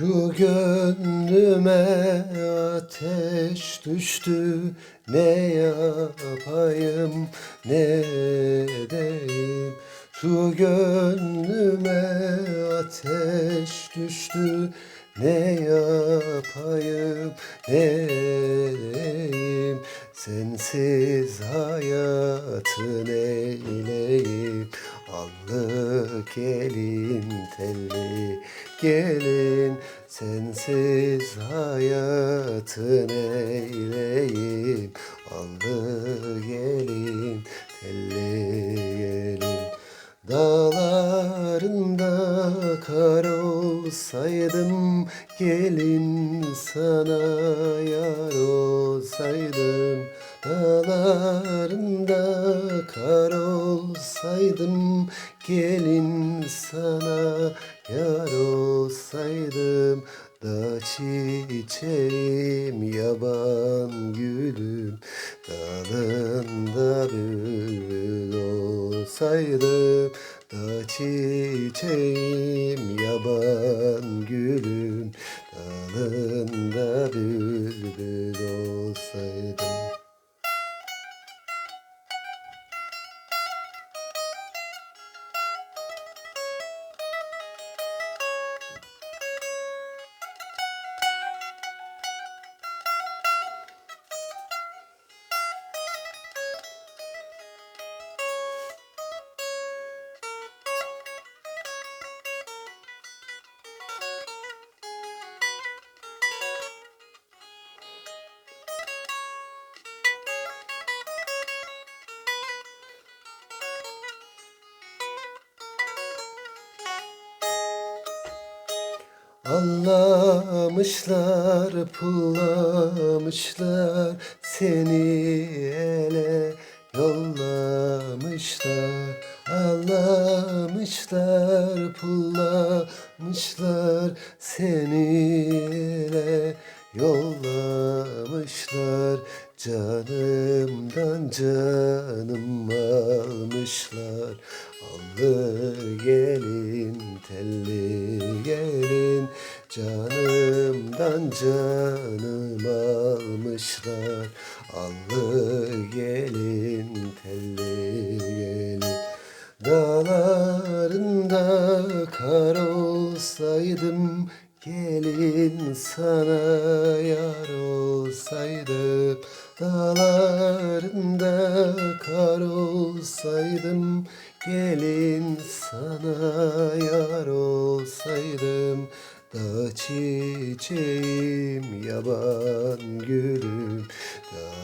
Şu gönlüme ateş düştü Ne yapayım ne edeyim? Şu gönlüme ateş düştü Ne yapayım ne edeyim Sensiz hayatı neyleyim Allı gelin telli gelin Sensiz hayatı neyleyim Allı gelin telli gelin Dağlarında kar olsaydım Gelin sana yar olsaydım Dağlarında kar olsaydım Gelin sana yar olsaydım Da çiçeğim yaban gülüm Dalında bülbül olsaydım Da çiçeğim yaban Anlamışlar, pullamışlar. Seni ele yollamışlar. Anlamışlar, pullamışlar. Seni ele yollamışlar Canımdan canım almışlar. Allı gelin, telli gelin. Canımdan canım almışlar. Allı gelin, telli gelin. Dağlarında kar olsaydım Gelin sana yar olsaydım Dağlarında kar olsaydım Gelin sana yar olsaydım. Da çiçeğim yaban gülüm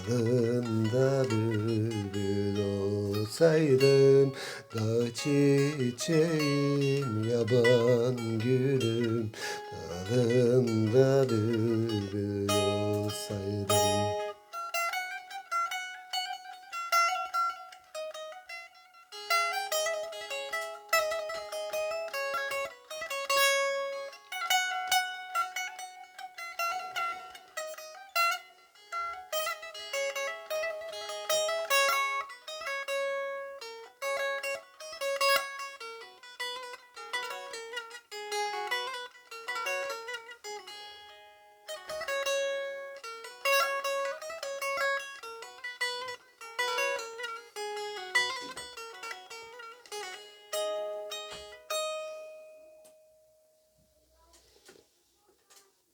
Dalında bülbül olsaydım. Da çiçeğim yaban gülüm Dalında bülbül olsaydım